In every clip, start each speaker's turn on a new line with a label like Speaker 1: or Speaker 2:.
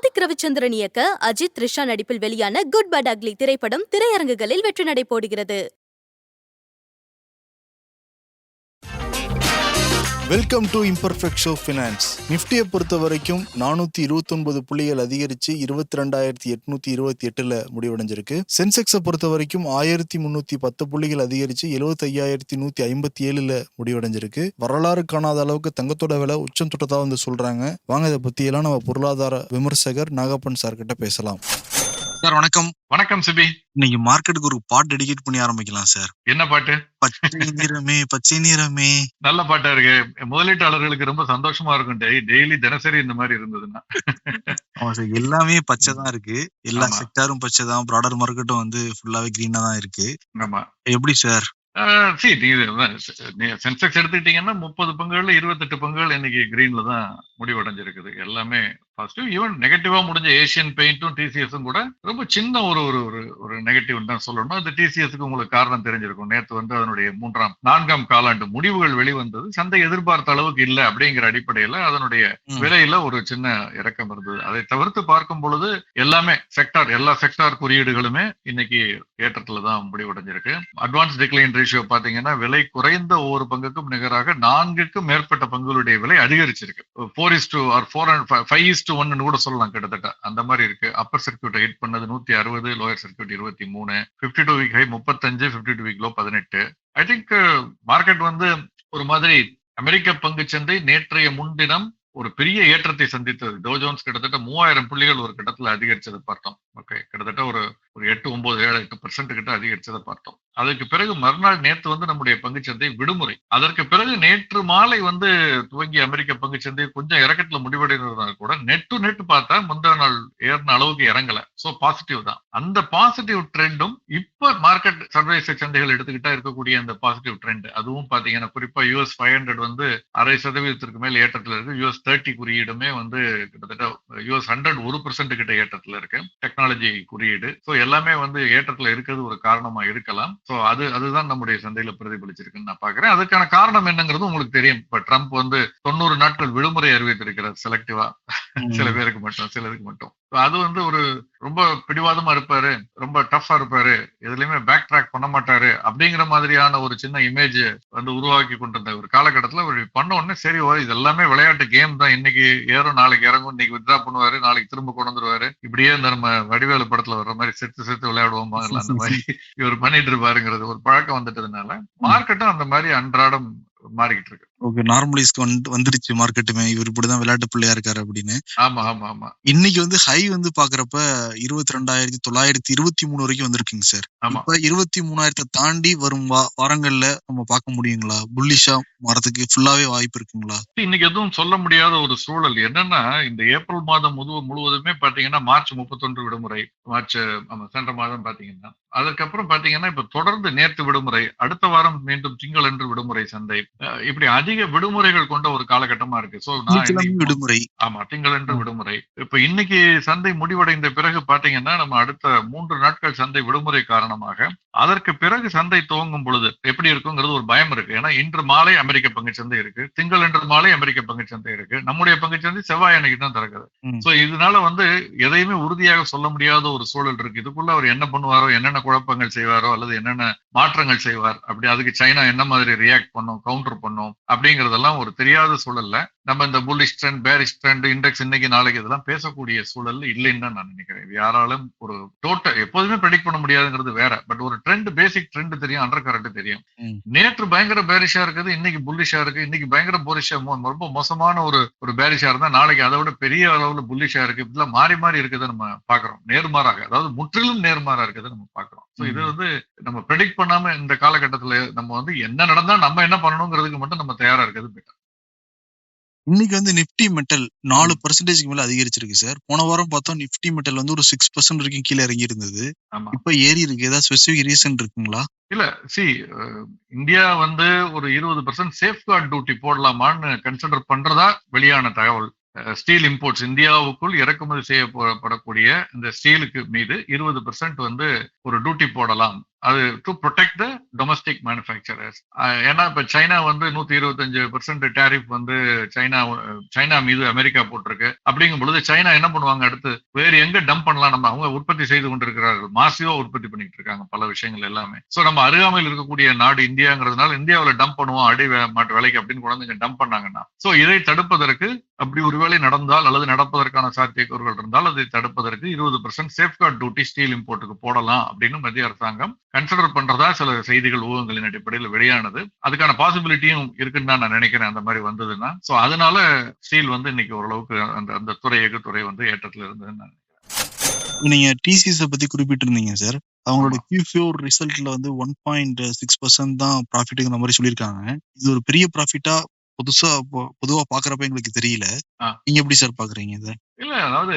Speaker 1: ஆதிக் ரவிச்சந்திரன் இயக்க அஜித் த்ரிஷா நடிப்பில் வெளியான குட் பட் அக்லி திரைப்படம் திரையரங்குகளில் வெற்றி நடை போடுகிறது.
Speaker 2: Welcome to imperfect show finance நிஃப்டியை பொறுத்த வரைக்கும் நானூற்றி இருபத்தொன்பது புள்ளிகள் அதிகரித்து இருபத்தி ரெண்டாயிரத்தி எட்நூற்றி இருபத்தி எட்டில் முடிவடைஞ்சிருக்கு. சென்செக்ஸை பொறுத்த வரைக்கும் ஆயிரத்தி முந்நூற்றி பத்து புள்ளிகள் அதிகரித்து எழுபத்தையாயிரத்தி நூற்றி ஐம்பத்தி ஏழில் முடிவடைஞ்சிருக்கு. வரலாறு காணாத அளவுக்கு தங்கத்தோட விலை உச்சம் தொட்டதாக வந்து சொல்கிறாங்க வாங்க இதை பற்றியெல்லாம் நம்ம பொருளாதார விமர்சகர் நாகப்பன் சார்கிட்ட பேசலாம்.
Speaker 3: சார் வணக்கம்.
Speaker 4: வணக்கம் சிபி.
Speaker 3: இன்னைக்கு மார்க்கெட்டுக்கு ஒரு பாட் டெடிகேட் பண்ணி ஆரம்பிக்கலாம் சார்.
Speaker 4: என்ன பாட்டு?
Speaker 3: பச்சை நிறமே பச்சை நிறமே.
Speaker 4: நல்ல பாட்டா இருக்கு. முதலீட்டாளர்களுக்கு ரொம்ப சந்தோஷமா இருக்கும். டெய் டெய்லி தினசரி இந்த மாதிரி இருந்ததுன்னா.
Speaker 3: ஆமா சார் எல்லாமே பச்சை தான் இருக்கு. எல்லா. செக்டாரும் பச்சை தான். ப்ராடர் மார்க்கெட்டும் வந்து ஃபுல்லாவே கிரீனா தான் இருக்கு.
Speaker 4: ஆமா.
Speaker 3: எப்படி சார்?
Speaker 4: சி நீங்க சென்செக்ஸ் எடுத்துக்கிட்டீங்கன்னா முப்பது பங்குகள்ல இருபத்தெட்டு பங்குகள் இன்னைக்கு கிரீன்ல தான் முடிவடைஞ்சிருக்குது. எல்லாமே பாசிட்டிவ் ஈவன் நெகட்டிவா முடிஞ்ச ஏசியன் பெயிண்ட்டும் டிசிஎஸும் கூட ரொம்ப சின்ன ஒரு ஒரு ஒரு ஒரு நெகட்டிவ் தான் சொல்லணும். அந்த டிசிஎஸ்க்கு உங்களுக்கு காரணம் தெரிஞ்சிருக்கும். நேத்து வந்து அதனுடைய மூன்றாம் நான்காம் காலாண்டு முடிவுகள் வெளிவந்தது. சந்தை எதிர்பார்த்த அளவுக்கு இல்லை அப்படிங்கிற அடிப்படையில அதனுடைய. விலையில ஒரு சின்ன இறக்கம் இருந்தது. அதை தவிர்த்து பார்க்கும் பொழுது எல்லாமே செக்டார் எல்லா செக்டார் குறியீடுகளுமே இன்னைக்கு ஏற்றத்துல தான் முடிவடைஞ்சிருக்கு. அட்வான்ஸ் டிக்ளைன் ரேஷியோ பாத்தீங்கன்னா விலை குறைந்த ஒவ்வொரு பங்குக்கும் நிகராக நான்குக்கும் மேற்பட்ட பங்குகளுடைய விலை அதிகரிச்சிருக்கு. Four is to or four and five is to ஒன்னு கூட சொல்லலாம் கிட்டத்தட்ட. அந்த மாதிரி இருக்கு. அப்பர் சர்க்கியூட் ஹிட் பண்ணது நூத்தி அறுபது லோயர் சர்க்கியூட் இருபத்தி மூணு பிப்டி டூ வீக் ஹை முப்பத்தஞ்சு பிப்டி டூ வீக் லோ பதினெட்டு. ஐ திங்க் மார்க்கெட் வந்து ஒரு மாதிரி அமெரிக்க பங்கு சந்தை நேற்றைய முன்தினம் ஒரு பெரிய ஏற்றத்தை சந்தித்தது. டோஜோன்ஸ் கிட்டத்தட்ட மூவாயிரம் புள்ளிகள் ஒரு கட்டத்தில் அதிகரிச்சதை பார்த்தோம். ஓகே கிட்டத்தட்ட ஒரு ஒரு எட்டு ஒன்பது ஏழு எட்டு பர்சன்ட் கிட்ட அதிகரிச்சதை பார்த்தோம். அதற்கு பிறகு மறுநாள் நேற்று வந்து நம்முடைய பங்குச்சந்தை விடுமுறை. அதற்கு பிறகு நேற்று மாலை வந்து துவங்கி அமெரிக்க பங்குச்சந்தை கொஞ்சம் இறக்கத்துல முடிவடைந்ததுனால கூட நெட் டு நெட் பார்த்தா முந்தா நாள் ஏறின அளவுக்கு இறங்கல. சோ பாசிட்டிவ் தான். அந்த பாசிட்டிவ் ட்ரெண்டும் இப்ப மார்க்கெட் சர்வதேச சந்தைகள் எடுத்துக்கிட்டா இருக்கக்கூடிய அந்த பாசிட்டிவ் ட்ரெண்ட் அதுவும் பாத்தீங்கன்னா குறிப்பா யூஎஸ் ஃபைவ் ஹண்ட்ரட் வந்து அரை சதவீதத்திற்கு மேல் ஏற்றத்துல இருக்கு. யூஎஸ் தேர்ட்டி குறியீடுமே வந்து கிட்டத்தட்ட யூஎஸ் ஹண்ட்ரட் ஒரு பெர்சென்ட் கிட்ட ஏற்றத்துல இருக்கு. டெக்னாலஜி குறியீடு. ஸோ எல்லாமே வந்து ஏற்றத்துல இருக்கிறது ஒரு காரணமா இருக்கலாம். ஸோ அது அதுதான் நம்முடைய சந்தையில பிரதிபலிச்சிருக்குன்னு நான் பாக்குறேன் அதுக்கான காரணம் என்னங்கிறது உங்களுக்கு தெரியும். இப்ப ட்ரம்ப் வந்து தொண்ணூறு நாட்கள் விடுமுறை அறிவித்திருக்கிறார் செலக்டிவா சில பேருக்கு மட்டும் சிலருக்கு மட்டும். அது வந்து ஒரு ரொம்ப பிடிவாதமா இருப்பாரு ரொம்ப டஃபா இருப்பாரு எதுலயுமே பேக் ட்ராக் பண்ண மாட்டாரு அப்படிங்கிற மாதிரியான ஒரு சின்ன இமேஜ் வந்து உருவாக்கி கொண்டிருந்த ஒரு காலகட்டத்துல ஒரு பண்ண உடனே சரி ஓ இது எல்லாமே விளையாட்டு கேம் தான். இன்னைக்கு ஏறும் நாளைக்கு இறங்கும் இன்னைக்கு வித்ரா பண்ணுவாரு நாளைக்கு திரும்ப கொண்டு வந்துருவாரு. இப்படியே இந்த நம்ம வடிவேலு படத்துல வர்ற மாதிரி செத்து செத்து விளையாடுவோம் அந்த மாதிரி இவர் பண்ணிட்டு இருப்பாருங்கிறது ஒரு பழக்கம் வந்துட்டதுனால மார்க்கெட்டும் அந்த மாதிரி அன்றாடம் மாறிக்கிட்டு இருக்கு
Speaker 3: ஓகே நார்மலைஸ்க்கு வந்து வந்துருச்சு மார்க்கெட்டுமே. இவர் இப்படிதான் விளையாட்டு பிள்ளையா இருக்காரு அப்படின்னு.
Speaker 4: ஆமா ஆமா ஆமா.
Speaker 3: இன்னைக்கு வந்து ஹை வந்து பாக்குறப்ப இருபத்தி ரெண்டாயிரத்தி தொள்ளாயிரத்தி இருபத்தி மூணு வரைக்கும் வந்திருக்குங்க சார்
Speaker 4: ஆமா.
Speaker 3: இப்ப இருபத்தி மூணாயிரத்தை தாண்டி வரும் வா- வாரங்கள்ல நம்ம பார்க்க முடியுங்களா? புல்லிஷா வரதுக்கு ஃபுல்லாவே வாய்ப்பு இருக்குங்களா?
Speaker 4: இன்னைக்கு எதுவும் சொல்ல முடியாத ஒரு சூழல். என்னன்னா இந்த ஏப்ரல் மாதம் முழு முழுவதுமே பாத்தீங்கன்னா மார்ச் முப்பத்தொன்று விடுமுறை. மார்ச் சென்ற மாதம் பாத்தீங்கன்னா. அதுக்கப்புறம் பாத்தீங்கன்னா இப்ப தொடர்ந்து நேற்று விடுமுறை அடுத்த வாரம் மீண்டும் திங்களன்று விடுமுறை சந்தை. இப்படி அதிக விடுமுறைகள் கொண்ட ஒரு காலகட்டமா இருக்கு. சோ
Speaker 3: விடுமுறை.
Speaker 4: ஆமா திங்களன்று விடுமுறை. இப்ப இன்னைக்கு சந்தை முடிவடைந்த பிறகு பாத்தீங்கன்னா நம்ம அடுத்த மூன்று நாட்கள் சந்தை விடுமுறை காரணமாக அதற்கு பிறகு சந்தை துவங்கும் பொழுது எப்படி இருக்குங்கிறது ஒரு பயம் இருக்கு. ஏன்னா இன்று மாலை அமெரிக்க பங்குச்சந்தை இருக்கு திங்களன்று மாலை அமெரிக்க பங்குச்சந்தை இருக்கு. நம்முடைய பங்குச்சந்தை செவ்வாய் அன்னைக்கு தான் திறக்குது. சோ இதனால வந்து எதையுமே உறுதியாக சொல்ல முடியாத ஒரு சூழல் இருக்கு. இதுக்குள்ள அவர் என்ன பண்ணுவாரோ என்னென்ன குழப்பங்கள் செய்வாரோ அல்லது என்னென்ன மாற்றங்கள் செய்வார் அப்படி அதுக்கு சைனா என்ன மாதிரி ரியாக்ட் பண்ணும் கவுண்டர் பண்ணும் அப்படிங்கறதெல்லாம் ஒரு தெரியாத சூழல்ல நம்ம இந்த bullish trend bearish trend index இன்னைக்கு நாளைக்கு இதெல்லாம் பேசக்கூடிய சூழல் இல்லைன்னு தான் நான் நினைக்கிறேன் யாராலும் ஒரு டோட்டல் எப்போதுமே ப்ரெடிக்ட் பண்ண முடியாதுங்கிறது வேற பட் ஒரு ட்ரெண்ட் பேசிக் ட்ரெண்ட் தெரியும் அண்டர் கரண்ட் தெரியும். நேற்று பயங்கர பேரிஷா இருக்குது இன்னைக்கு புல்லிஷா இருக்கு இன்னைக்கு பயங்கர போரிஷா ரொம்ப மோசமான ஒரு ஒரு பேரிஷா இருந்தா நாளைக்கு அதை விட பெரிய அளவுல புல்லிஷா இருக்கு இதெல்லாம் மாறி மாறி இருக்குதை நம்ம பாக்குறோம் நேர்மாறாக அதாவது முற்றிலும் நேர்மாறா இருக்குதை நம்ம பாக்குறோம் இது. வந்து நம்ம ப்ரெடிக்ட் பண்ணாம இந்த காலகட்டத்துல நம்ம வந்து என்ன நடந்தா நம்ம என்ன பண்ணணுங்கிறதுக்கு மட்டும் நம்ம தயாரா இருக்கிறது better.
Speaker 3: இன்னைக்கு வந்து நிப்டி மெட்டல் நாலு பர்சன்டேஜ்க்கு மேல அதிகரிச்சிருக்கு சார். போன வாரம் பார்த்தோம் நிப்டி மெட்டல் வந்து ஒரு சிக்ஸ் பர்சன்ட் வரைக்கும் கீழே இறங்கி இருந்தது இப்ப ஏறி இருக்கு. ஏதாவது ஸ்பெசிபிக் ரீசன் இருக்குங்களா?
Speaker 4: இல்ல சி இந்தியா வந்து ஒரு இருபது பர்சன்ட் சேஃப்கார்ட் டியூட்டி போடலாமான்னு கன்சிடர் பண்றதா வெளியான தகவல். ஸ்டீல் இம்போர்ட்ஸ் இந்தியாவுக்குள் இறக்குமதி செய்யப்படக்கூடிய இந்த ஸ்டீலுக்கு மீது இருபது பர்சன்ட் வந்து ஒரு டியூட்டி போடலாம். அது to protect the domestic manufacturers ஏன்னா இப்ப சைனா வந்து நூத்தி இருபத்தஞ்சு பெர்சென்ட் டேரிஃப் வந்து சைனா சைனா மீது அமெரிக்கா போட்டிருக்கு. அப்படிங்கும் பொழுது சைனா என்ன பண்ணுவாங்க அடுத்து? வேறு எங்க டம்ப் பண்ணலாம்? நம்ம அவங்க உற்பத்தி செய்து கொண்டிருக்கிறார்கள். மாசிவா உற்பத்தி பண்ணிட்டு இருக்காங்க பல விஷயங்கள் எல்லாமே. சோ நம்ம அருகாமையில் இருக்கக்கூடிய நாடு இந்தியாங்கிறதுனால இந்தியாவுல டம்ப் பண்ணுவோம் அடி மாட்டு வேலைக்கு அப்படின்னு குழந்தைங்க டம்ப் பண்ணாங்கன்னா. சோ இதை தடுப்பதற்கு அப்படி ஒருவேளை நடந்தால் அல்லது நடப்பதற்கான சாத்தியக்கூறுகள் இருந்தால் அதை தடுப்பதற்கு இருபது பர்சன்ட் சேஃப்கார்ட் டியூட்டி ஸ்டீல் இம்போர்ட்டுக்கு போடலாம் அப்படின்னு மத்திய அரசாங்கம் கன்சிடர் பண்றதா சில செய்திகள் ஊகங்களின் அடிப்படையில் வெளியானது. அதுக்கான பாசிபிலிட்டியும் இருக்குன்னு தான் நான் நினைக்கிறேன் அந்த மாதிரி வந்ததுன்னா. சோ அதனால ஸ்டீல் வந்து இன்னைக்கு ஓரளவுக்கு அந்த அந்த துறை எஃகு துறை வந்து ஏற்றத்துல இருந்ததுன்னு நான்
Speaker 3: நீங்க டிசிஎஸ் பத்தி குறிப்பிட்டிருந்தீங்க சார் அவங்களோட. கியூ ஃபோர் ரிசல்ட்ல வந்து ஒன் பாயிண்ட் சிக்ஸ் பர்சன்ட் தான் ப்ராஃபிட்டுங்கிற மாதிரி சொல்லியிருக்காங்க. இது ஒரு பெரிய ப்ராஃபிட்டா புதுசா பொதுவா பாக்குறப்ப எங்களுக்கு தெரியல. நீங்க எப்படி சார் பாக்குறீங்க இதை?
Speaker 4: இல்ல அதாவது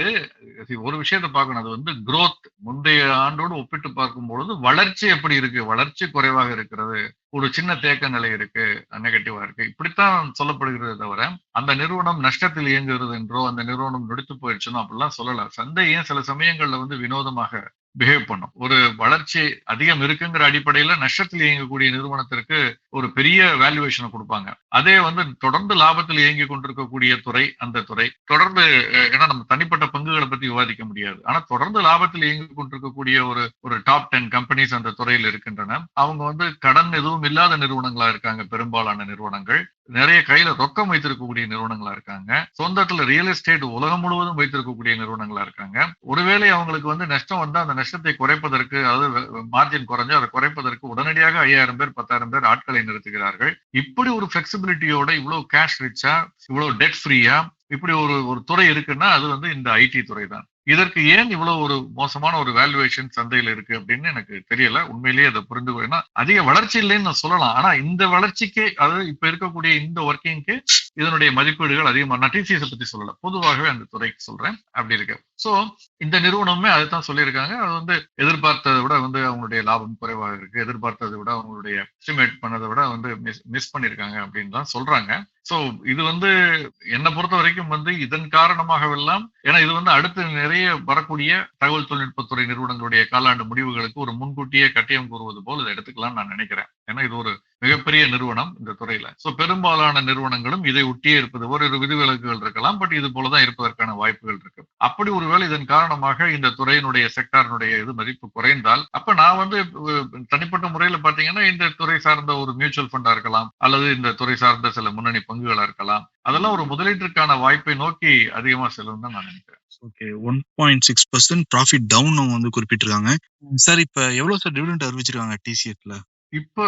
Speaker 4: ஒரு விஷயத்தை பார்க்கணும் அது வந்து growth முந்தைய ஆண்டோடு ஒப்பிட்டு பார்க்கும் பொழுது வளர்ச்சி எப்படி இருக்கு? வளர்ச்சி குறைவாக இருக்கிறது. ஒரு சின்ன தேக்க நிலை இருக்கு. நெகட்டிவா இருக்கு. இப்படித்தான் சொல்லப்படுகிறது தவிர அந்த நிறுவனம் நஷ்டத்தில் இயங்குகிறது என்றோ அந்த நிறுவனம் நொடித்து போயிடுச்சுனோ அப்படிலாம் சொல்லல. சந்தை ஏன் சில சமயங்கள்ல வந்து வினோதமாக பிஹேவ் பண்ணும். ஒரு வளர்ச்சி அதிகம் இருக்குங்கிற அடிப்படையில நஷ்டத்தில் இயங்கக்கூடிய நிறுவனத்திற்கு ஒரு பெரிய வேல்யூவேஷனை கொடுப்பாங்க. அதே வந்து தொடர்ந்து லாபத்தில் இயங்கி கொண்டிருக்கக்கூடிய துறை அந்த துறை. தொடர்ந்து ஏன்னா நம்ம தனிப்பட்ட பங்குகளை பத்தி விவாதிக்க முடியாது. ஆனா தொடர்ந்து லாபத்தில் இயங்கி கொண்டிருக்கக்கூடிய ஒரு ஒரு டாப் டென் கம்பெனிஸ் அந்த துறையில் இருக்கின்றன. அவங்க வந்து கடன் எதுவும் இல்லாத நிறுவனங்களா இருக்காங்க பெரும்பாலான நிறுவனங்கள். நிறைய கையில ரொக்கம் வைத்திருக்கக்கூடிய நிறுவனங்களா இருக்காங்க. சொந்தத்துல ரியல் எஸ்டேட் உலகம் முழுவதும் வைத்திருக்கக்கூடிய நிறுவனங்களா இருக்காங்க. ஒருவேளை அவங்களுக்கு வந்து நஷ்டம் வந்தா அந்த நஷ்டத்தை குறைப்பதற்கு அதாவது மார்ஜின் குறைஞ்சு அதை குறைப்பதற்கு உடனடியாக ஐயாயிரம் பேர் பத்தாயிரம் பேர் ஆட்களை நிறுத்துகிறார்கள். இப்படி ஒரு பிளெக்சிபிலிட்டியோட இவ்வளவு கேஷ் ரிச்சா இவ்வளவு டெட் ஃப்ரீயா இப்படி ஒரு ஒரு துறை இருக்குன்னா அது வந்து இந்த ஐடி துறை தான். இதற்கு ஏன் இவ்வளவு ஒரு மோசமான ஒரு வேல்யூவேஷன் சந்தையில் இருக்கு அப்படின்னு எனக்கு தெரியல. உண்மையிலேயே அதை புரிந்து கொள்ள- ஏன்னா அதிக வளர்ச்சி இல்லைன்னு நான் சொல்லலாம். ஆனா இந்த வளர்ச்சிக்கு அதாவது இப்ப இருக்கக்கூடிய இந்த ஒர்க்கிங்க்கு இதனுடைய மதிப்பீடுகள் அதிகமாக நான் டிசிஎஸ் பத்தி சொல்லல. பொதுவாகவே அந்த துறைக்கு சொல்றேன். அப்படி இருக்கு. சோ இந்த நிறுவனமே அதுதான் சொல்லியிருக்காங்க. அது வந்து எதிர்பார்த்ததை விட வந்து அவங்களுடைய லாபம் குறைவாக இருக்கு. எதிர்பார்த்ததை விட அவங்களுடைய எஸ்டிமேட் பண்ணதை விட வந்து மிஸ் மிஸ் பண்ணியிருக்காங்க அப்படின்னு தான் சொல்றாங்க. சோ இது வந்து என்னை பொறுத்த வரைக்கும் வந்து இதன் காரணமாகவெல்லாம் ஏன்னா இது வந்து அடுத்து நிறைய வரக்கூடிய தகவல் தொழில்நுட்பத்துறை நிறுவனங்களுடைய காலாண்டு முடிவுகளுக்கு ஒரு முன்கூட்டியே கட்டியம் கூறுவது போல் இதை எடுத்துக்கலாம் நான் நினைக்கிறேன். ஏன்னா இது ஒரு மிகப்பெரிய நிறுவனம் இந்த துறையில. சோ பெரும்பாலான நிறுவனங்களும் இதை ஒட்டியே இருப்பது. ஒரு ஒரு விதிவிலக்குகள் இருக்கலாம் பட் இது போலதான் இருப்பதற்கான வாய்ப்புகள் இருக்கு. அப்படி ஒருவேளை இதன் காரணமாக இந்த துறையினுடைய செக்டாரினுடைய இது மதிப்பு குறைந்தால் அப்ப நான் வந்து தனிப்பட்ட முறையில பாத்தீங்கன்னா இந்த துறை சார்ந்த ஒரு மியூச்சுவல் ஃபண்டா இருக்கலாம் அல்லது இந்த துறை சார்ந்த சில முன்னணி பங்குகளா இருக்கலாம். அதெல்லாம் ஒரு முதலீட்டிற்கான வாய்ப்பை நோக்கி அதிகமா செல்லும் தான் நான் நினைக்கிறேன்.
Speaker 3: Okay one point six percent profit down வந்து குறிப்பிட்டிருக்காங்க. சார் இப்ப எவ்வளவு சார் டிவிடெண்ட் அறிவிச்சிருக்காங்க டிசிஎஸ்ல
Speaker 4: இப்போ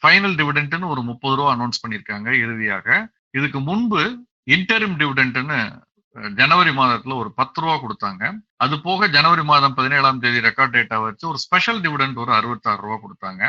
Speaker 4: ஃபைனல் டிவிடெண்ட்னு ஒரு முப்பது ரூபா அனௌன்ஸ் பண்ணியிருக்காங்க இறுதியாக. இதுக்கு முன்பு இன்டரிம் டிவிடெண்ட்னு ஜனவரி மாதத்துல ஒரு பத்து ரூபா கொடுத்தாங்க. அது போக ஜனவரி மாதம் பதினேழாம் தேதி ரெக்கார்ட் டேட்டா வச்சு ஒரு ஸ்பெஷல் டிவிடெண்ட் ஒரு அறுபத்தாறு ரூபா கொடுத்தாங்க.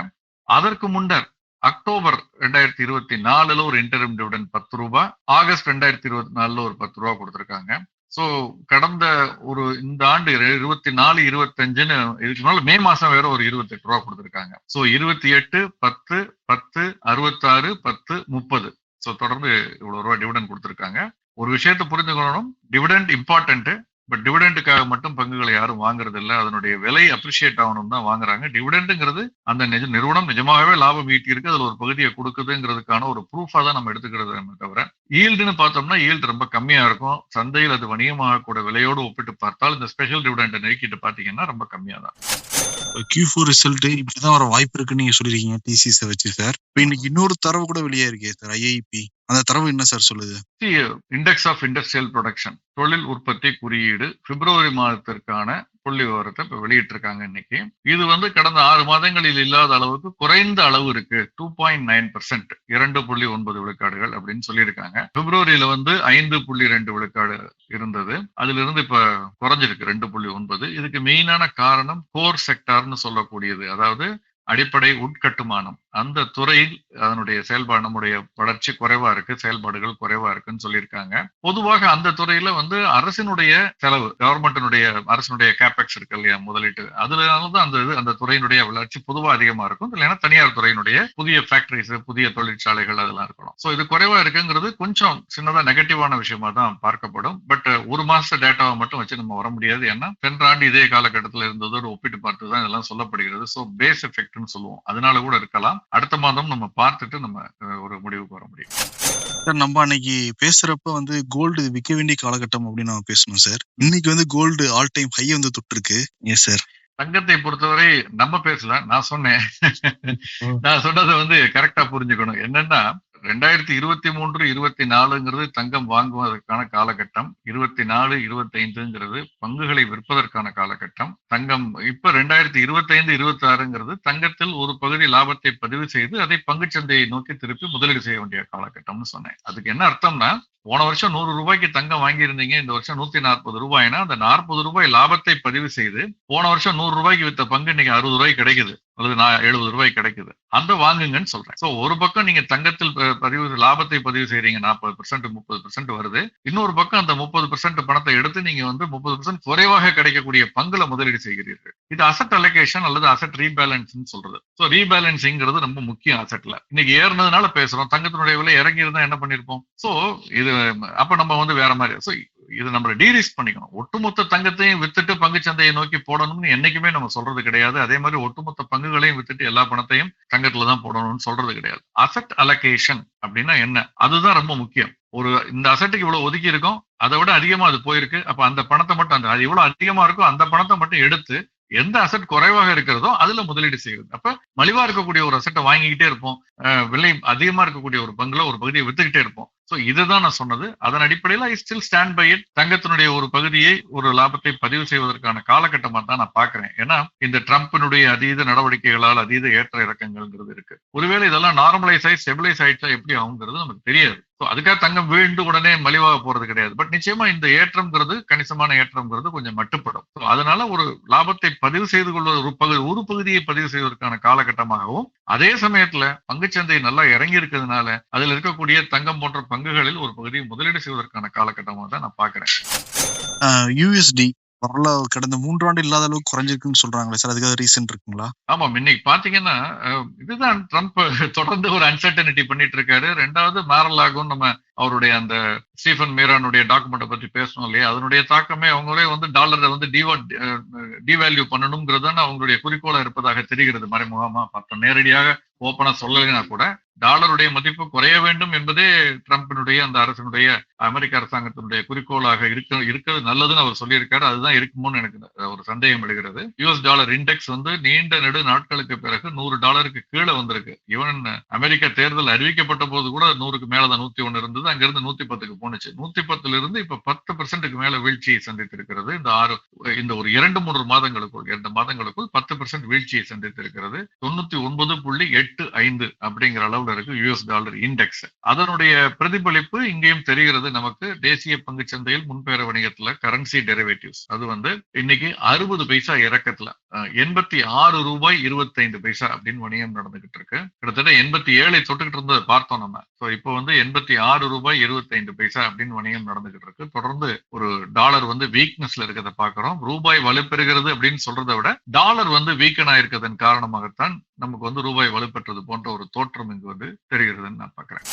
Speaker 4: அதற்கு முன்னர் அக்டோபர் ரெண்டாயிரத்தி இருபத்தி நாலுல ஒரு இன்டரிம் டிவிடெண்ட் பத்து ரூபாய் ஆகஸ்ட் ரெண்டாயிரத்தி இருபத்தி நாலுல ஒரு பத்து ரூபா கொடுத்துருக்காங்க. ஸோ கடந்த ஒரு இந்த ஆண்டு இருபத்தி நாலு இருபத்தஞ்சுன்னு இதுக்கு மே மாசம் வேற ஒரு இருபத்தி எட்டு ரூபா கொடுத்துருக்காங்க. ஸோ இருபத்தி எட்டு பத்து பத்து அறுபத்தாறு பத்து முப்பது. ஸோ தொடர்ந்து இவ்வளவு ரூபா டிவிடன் கொடுத்துருக்காங்க. ஒரு விஷயத்தை புரிந்துக்கணும் டிவிடெண்ட் இம்பார்ட்டன்ட் பட் டிவிடெண்டுக்காக மட்டும் பங்குகளை யாரும் வாங்குறது இல்லை அதனுடைய விலை அப்ரிஷியேட் ஆகணும் தான் வாங்குறாங்க. டிவிடெண்டுங்கிறது அந்த நிஜ நிறுவனம் நிஜமாகவே லாபம் ஈட்டியிருக்கு. அதில் அதுல ஒரு பகுதியை கொடுக்குதுங்கிறதுக்கான ஒரு ப்ரூஃபாக தான் நம்ம எடுத்துக்கிறது நம்ம தவிர ஈல்டுன்னு பார்த்தோம்னா ஈல்டு ரொம்ப கம்மியா இருக்கும். சந்தையில் அது வணிகமாக கூட விலையோடு ஒப்பிட்டு பார்த்தால் இந்த ஸ்பெஷல் டிவிடெண்டை நெருக்கிட்டு பாத்தீங்கன்னா ரொம்ப கம்மியா தான்
Speaker 3: கியூ ஃபோர் ரிசல்ட் இப்படிதான் வர வாய்ப்பு இருக்குன்னு நீங்க சொல்லிருக்கீங்க டிசிஸை வச்சு சார் இப்ப இன்னைக்கு இன்னொரு தரவு கூட வெளியே இருக்கே சார் ஐஐபி அந்த தரவு என்ன சார் சொல்லுது?
Speaker 4: இண்டெக்ஸ் ஆஃப் இண்டஸ்ட்ரியல் ப்ரொடக்ஷன் தொழில் உற்பத்தி குறியீடு பிப்ரவரி மாதத்திற்கான புள்ளி விவரத்தை இப்ப வெளியிட்டிருக்காங்க இன்னைக்கு. இது வந்து கடந்த ஆறு மாதங்களில் இல்லாத அளவுக்கு குறைந்த அளவு இருக்கு டூ பாயிண்ட் நைன் பர்சன்ட் இரண்டு புள்ளி ஒன்பது விழுக்காடுகள் அப்படின்னு சொல்லியிருக்காங்க. பிப்ரவரியில வந்து ஐந்து புள்ளி ரெண்டு விழுக்காடு இருந்தது. அதுல இருந்து இப்ப குறைஞ்சிருக்கு ரெண்டு புள்ளி ஒன்பது. இதுக்கு மெயினான காரணம் கோர் செக்டார்னு சொல்லக்கூடியது. அதாவது அடிப்படை உட்கட்டுமானம். அந்த துறையில் அதனுடைய செயல்பாடு நம்முடைய வளர்ச்சி குறைவா இருக்கு செயல்பாடுகள் குறைவா இருக்குன்னு சொல்லியிருக்காங்க. பொதுவாக அந்த துறையில வந்து அரசினுடைய செலவு கவர்மெண்டினுடைய அரசினுடைய கேபெக்ஸ் இருக்கு இல்லையா முதலீட்டு. அதனாலதான் அந்த இது அந்த துறையினுடைய வளர்ச்சி பொதுவாக அதிகமா இருக்கும். இல்லைன்னா தனியார் துறையினுடைய புதிய ஃபேக்டரிஸ் புதிய தொழிற்சாலைகள் அதெல்லாம் இருக்கணும். ஸோ இது குறைவா இருக்குங்கிறது கொஞ்சம் சின்னதா நெகட்டிவான விஷயமா தான் பார்க்கப்படும். பட் ஒரு மாச டேட்டாவை மட்டும் வச்சு நம்ம வர முடியாது. ஏன்னா சென்ற ஆண்டு இதே காலகட்டத்தில் இருந்ததோடு ஒப்பிட்டு பார்த்து தான் இதெல்லாம் சொல்லப்படுகிறது. ஸோ பேஸ் எஃபெக்ட் எஃபெக்ட்னு சொல்லுவோம். அதனால கூட இருக்கலாம். அடுத்த மாதம் நம்ம பார்த்துட்டு நம்ம ஒரு முடிவுக்கு வர முடியும்.
Speaker 3: சார் நம்ம அன்னைக்கு பேசுறப்ப வந்து கோல்டு விற்க வேண்டிய காலகட்டம் அப்படின்னு நம்ம பேசணும் சார். இன்னைக்கு வந்து கோல்டு ஆல் டைம் ஹை வந்து தொட்டு இருக்கு எஸ் சார்
Speaker 4: தங்கத்தை பொறுத்தவரை நம்ம பேசல. நான் சொன்னேன். நான் சொன்னதை வந்து கரெக்டா புரிஞ்சுக்கணும். என்னன்னா ரெண்டாயிரத்தி இருபத்தி மூன்று இருபத்தி நாலுங்கிறது தங்கம் வாங்குவதற்கான காலகட்டம். இருபத்தி நாலு இருபத்தி ஐந்துங்கிறது பங்குகளை விற்பதற்கான காலகட்டம். தங்கம் இப்ப ரெண்டாயிரத்தி இருபத்தி ஐந்து இருபத்தி ஆறுங்கிறது தங்கத்தில் ஒரு பகுதி லாபத்தை பதிவு செய்து அதை பங்குச்சந்தையை நோக்கி திருப்பி முதலீடு செய்ய வேண்டிய காலகட்டம்னு சொன்னேன். அதுக்கு என்ன அர்த்தம்னா போன வருஷம் நூறு ரூபாய்க்கு தங்கம் வாங்கியிருந்தீங்க இந்த வருஷம் நூத்தி நாற்பது ரூபாய்னா அந்த நாற்பது ரூபாய் லாபத்தை பதிவு செய்து போன வருஷம் நூறு ரூபாய்க்கு வித்த பங்கு இன்னைக்கு அறுபது ரூபாய் கிடைக்குது. அல்லது நான் எழுபது ரூபாய் கிடைக்குது. அந்த வாங்குங்கன்னு சொல்றேன். சோ ஒரு பக்கம் நீங்க தங்கத்தில் பதிவு லாபத்தை பதிவு செய்றீங்க நாற்பது பெர்சென்ட் முப்பது பெர்சென்ட் வருது. இன்னொரு பக்கம் அந்த முப்பது பெர்சென்ட் பணத்தை எடுத்து நீங்க வந்து முப்பது பெர்சென்ட் குறைவாக கிடைக்கக்கூடிய பங்குல முதலீடு செய்கிறீர்கள். இது அசட் அலோகேஷன் அல்லது அசட் ரீபேலன்ஸ் சொல்றது. சோ ரீபேலன்ஸிங்கிறது ரொம்ப முக்கியம் அசட்ல இன்னைக்கு ஏறினதுனால பேசுறோம். தங்கத்தினுடைய விலை இறங்கி இருந்தா என்ன பண்ணிருப்போம் சோ இது அப்ப நம்ம வந்து வேற மாதிரி. சோ இது நம்மளை டீரிஸ்க் பண்ணிக்கணும். ஒட்டுமொத்த தங்கத்தையும் வித்துட்டு பங்குச்சந்தையை நோக்கி போடணும்னு என்னைக்குமே நம்ம சொல்றது கிடையாது. அதே மாதிரி ஒட்டுமொத்த பங்குகளையும் வித்துட்டு எல்லா பணத்தையும் தங்கத்துல தான் போடணும்னு சொல்றது கிடையாது. அசட் அலகேஷன் அப்படின்னா என்ன? அதுதான் ரொம்ப முக்கியம். ஒரு இந்த அசட்டுக்கு இவ்வளவு ஒதுக்கி இருக்கும். அதை விட அதிகமா அது போயிருக்கு. அப்ப அந்த பணத்தை மட்டும் அந்த அது எவ்வளவு அதிகமா இருக்கோ அந்த பணத்தை மட்டும் எடுத்து எந்த அசட் குறைவாக இருக்கிறதோ அதுல முதலீடு செய்யுது அப்ப மலிவா இருக்கக்கூடிய ஒரு அசட்டை வாங்கிக்கிட்டே இருப்போம். விலை அதிகமா இருக்கக்கூடிய ஒரு பங்குல ஒரு பகுதியை வித்துக்கிட்டே இருப்போம். சோ இதுதான் நான் சொன்னது. அதன் அடிப்படையில் I still stand by it தங்கத்தினுடைய ஒரு பகுதியை ஒரு லாபத்தை பதிவு செய்வதற்கான காலகட்டமா தான் நான் பாக்குறேன் ஏன்னா இந்த ட்ரம்ப்பினுடைய அதீத நடவடிக்கைகளால் அதீத ஏற்ற இறக்கங்கள்ங்கிறது இருக்கு. ஒருவேளை இதெல்லாம் நார்மலைஸ் ஆகி ஸ்டெபிலைஸ் ஆயிடுச்சா எப்படி ஆகுங்கிறது நமக்கு தெரியாது. அதுக்காக தங்கம் வீழ்ந்து உடனே மலிவாக போறது கிடையாது. பட் நிச்சயமா இந்த ஏற்றம்ங்கிறது கணிசமான ஏற்றம்ங்கிறது கொஞ்சம் மட்டுப்படும். அதனால ஒரு லாபத்தை பதிவு செய்து கொள்வது ஒரு பகுதி ஒரு பகுதியை பதிவு செய்வதற்கான காலகட்டமாகவும் அதே சமயத்துல பங்குச்சந்தை நல்லா இறங்கி இருக்கிறதுனால அதுல இருக்கக்கூடிய தங்கம் போன்ற பங்குகளில் ஒரு பகுதியை முதலீடு செய்வதற்கான காலகட்டமாக தான் நான் பாக்குறேன்
Speaker 3: யூஎஸ்டி வரலாறு கடந்த மூன்றாண்டு இல்லாத அளவுக்கு குறைஞ்சிருக்குன்னு சொல்றாங்களே சார். அதுக்காக ரீசன் இருக்குங்களா?
Speaker 4: ஆமா இன்னைக்கு பாத்தீங்கன்னா இதுதான் ட்ரம்ப் தொடர்ந்து ஒரு அன்சர்டனிட்டி பண்ணிட்டு இருக்காரு ரெண்டாவது மேரலாகும் நம்ம அவருடைய அந்த ஸ்டீஃபன் மீரானுடைய டாக்குமெண்ட்டை பத்தி பேசணும் இல்லையா? அதனுடைய தாக்கமே அவங்களே வந்து டாலரை வந்து டிவா டிவேல்யூ பண்ணணுங்கிறது அவங்களுடைய குறிக்கோளம் இருப்பதாக தெரிகிறது. மறைமுகமா பார்த்தோம். நேரடியாக ஓப்பனா சொல்லலைன்னா கூட டாலருடைய மதிப்பு குறைய வேண்டும் என்பதே ட்ரம்பினுடைய அந்த அரசினுடைய அமெரிக்க அரசாங்கத்தினுடைய குறிக்கோளாக இருக்க இருக்கிறது நல்லதுன்னு அவர் சொல்லியிருக்காரு. அதுதான் இருக்குமோன்னு எனக்கு ஒரு சந்தேகம் எழுகிறது. யூஎஸ் டாலர் இண்டெக்ஸ் வந்து நீண்ட நெடு நாட்களுக்கு பிறகு நூறு டாலருக்கு கீழே வந்திருக்கு. ஈவன் அமெரிக்க தேர்தல் அறிவிக்கப்பட்ட போது கூட நூறுக்கு மேலதான் நூத்தி ஒன்னு இருந்தது. அங்கிருந்து நூத்தி பத்துக்கு போனுச்சு நூத்தி பத்துல இருந்து இப்ப பத்து பெர்சென்ட்டுக்கு மேல வீழ்ச்சியை சந்தித்திருக்கிறது. இந்த ஆறு இந்த ஒரு இரண்டு மூன்று மாதங்களுக்குள் இரண்டு மாதங்களுக்குள் பத்து பெர்சென்ட் வீழ்ச்சியை சந்தித்திருக்கிறது. தொண்ணூத்தி ஒன்பது புள்ளி எட்டு ஐந்து அப்படிங்கிற அளவுல இருக்கு யூஎஸ் டாலர் இண்டெக்ஸ் அதனுடைய பிரதிபலிப்பு இங்கேயும் தெரிகிறது நமக்கு. தேசிய பங்கு சந்தையில் முன்பேற வணிகத்துல கரன்சி டெரிவேட்டிவ்ஸ் அது வந்து இன்னைக்கு அறுபது பைசா இறக்கத்துல. எண்பத்தி ஆறு ரூபாய் இருபத்தைந்து பைசா அப்படின்னு வணிகம் நடந்துகிட்டு இருக்கு. கிட்டத்தட்ட எண்பத்தி ஏழை தொட்டுக்கிட்டு இருந்ததை பார்த்தோம் நம்ம. ஸோ இப்போ வந்து எண்பத்தி ஆறு ரூபாய் இருபத்தைந்து பைசா அப்படின்னு வணிகம் நடந்துகிட்டு இருக்கு. தொடர்ந்து ஒரு டாலர் வந்து வீக்னஸ்ல இருக்கிறத பாக்குறோம் ரூபாய் வலுப்பெறுகிறது அப்படின்னு சொல்றதை விட டாலர் வந்து வீக்கன் ஆயிருக்கிறதன் காரணமாகத்தான் நமக்கு வந்து ரூபாய் வலுப்பெற்றது போன்ற ஒரு தோற்றம் இங்கு வந்து தெரிகிறதுன்னு நான் பாக்குறேன்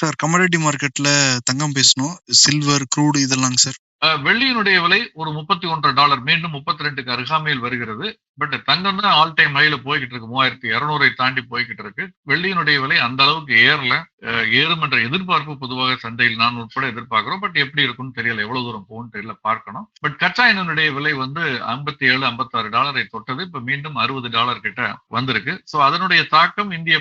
Speaker 3: சார் கமோடிட்டி மார்க்கெட்ல தங்கம் பேசணும் சில்வர் க்ரூடு இதெல்லாங்க சார்.
Speaker 4: வெள்ளியினுடைய விலை ஒரு முப்பத்தி ஒன்று டாலர். மீண்டும் முப்பத்தி ரெண்டுக்கு அருகாமையில் வருகிறது. பட் தங்கம் தான் ஆல் டைம் ஹைல போய்கிட்டு இருக்கு. மூவாயிரத்தி இருநூறை தாண்டி போய்கிட்டு இருக்கு. வெள்ளியினுடைய விலை அந்த அளவுக்கு ஏறல. ஏறும் என்ற எதிர்பார்ப்பு பொதுவாக சந்தையில் நான் உட்பட எதிர்பார்க்கிறோம். பட் எப்படி இருக்கும்னு தெரியல. எவ்வளவு தூரம் போகும்னு தெரியல. பார்க்கணும். பட் கச்சா எண்ணனுடைய விலை வந்து ஐம்பத்தி ஏழு ஐம்பத்தாறு டாலரை தொட்டது. இப்ப மீண்டும் அறுபது டாலர் கிட்ட வந்திருக்கு. ஸோ அதனுடைய தாக்கம் இந்திய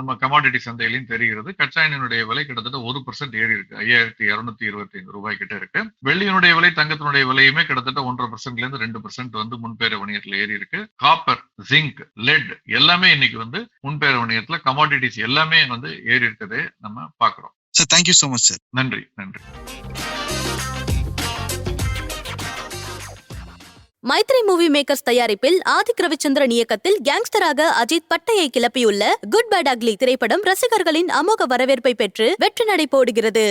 Speaker 4: நம்ம கமாடிட்டி சந்தையிலையும் தெரிகிறது. கச்சா எண்ணனுடைய விலை கிட்டத்தட்ட ஒரு பர்சன்ட் ஏறி இருக்கு. ஐயாயிரத்தி இருநூத்தி இருபத்தி ஐந்து ரூபாய் கிட்ட இருக்கு. வெள்ளியினுடைய விலை தங்கத்தினுடைய விலையுமே கிட்டத்தட்ட ஒன்றரை பர்சன்ட்ல இருந்து ரெண்டு பர்சன்ட் வந்து முன்பேற வணிகத்துல ஏறி இருக்கு. காப்பர் ஜிங்க் லெட் எல்லாமே இன்னைக்கு வந்து முன்பேற வணிகத்துல கமாடிட்டிஸ் எல்லாமே வந்து ஏறி இருக்கதை நம்ம பாக்குறோம்
Speaker 3: sir thank you so much sir
Speaker 4: நன்றி நன்றி.
Speaker 1: மைத்ரி மூவி மேக்கர்ஸ் தயாரிப்பில் ஆதிக் ரவிச்சந்திரன் இயக்கத்தில் கேங்ஸ்டராக அஜித் பட்டையை கிளப்பியுள்ள குட் பேட் அக்லி திரைப்படம் ரசிகர்களின் அமோக வரவேற்பை பெற்று வெற்றி நடை போடுகிறது.